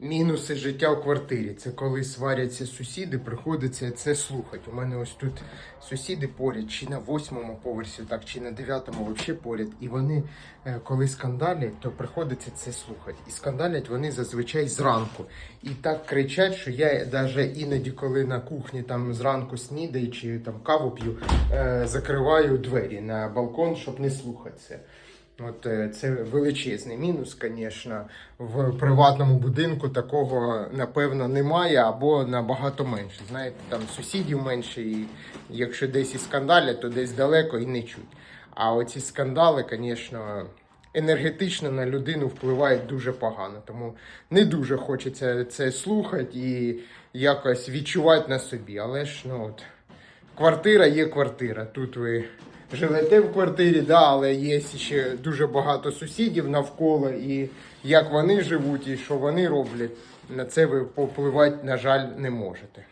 Мінуси життя в квартирі. Це коли сваряться сусіди, приходиться це слухати. У мене ось тут сусіди поряд, чи на восьмому поверсі, так, чи на дев'ятому взагалі поряд. І вони, е, коли скандалять, то приходиться це слухати. І скандалять вони зазвичай зранку. І так кричать, що я навіть іноді, коли на кухні там зранку снідаю чи там каву п'ю, е, закриваю двері на балкон, щоб не слухати це. От е, це величезний мінус, звісно. В приватному будинку такого напевно немає або набагато менше. Знаєте, там сусідів менше, і якщо десь і скандалять, то десь далеко і не чуть. А оці скандали, звісно, енергетично на людину впливають дуже погано. Тому не дуже хочеться це слухати і якось відчувати на собі. Але ж ну от. Квартира є квартира. Тут ви живете в квартирі, да, але є ще дуже багато сусідів навколо, і як вони живуть, і що вони роблять, на це ви попливати, на жаль, не можете.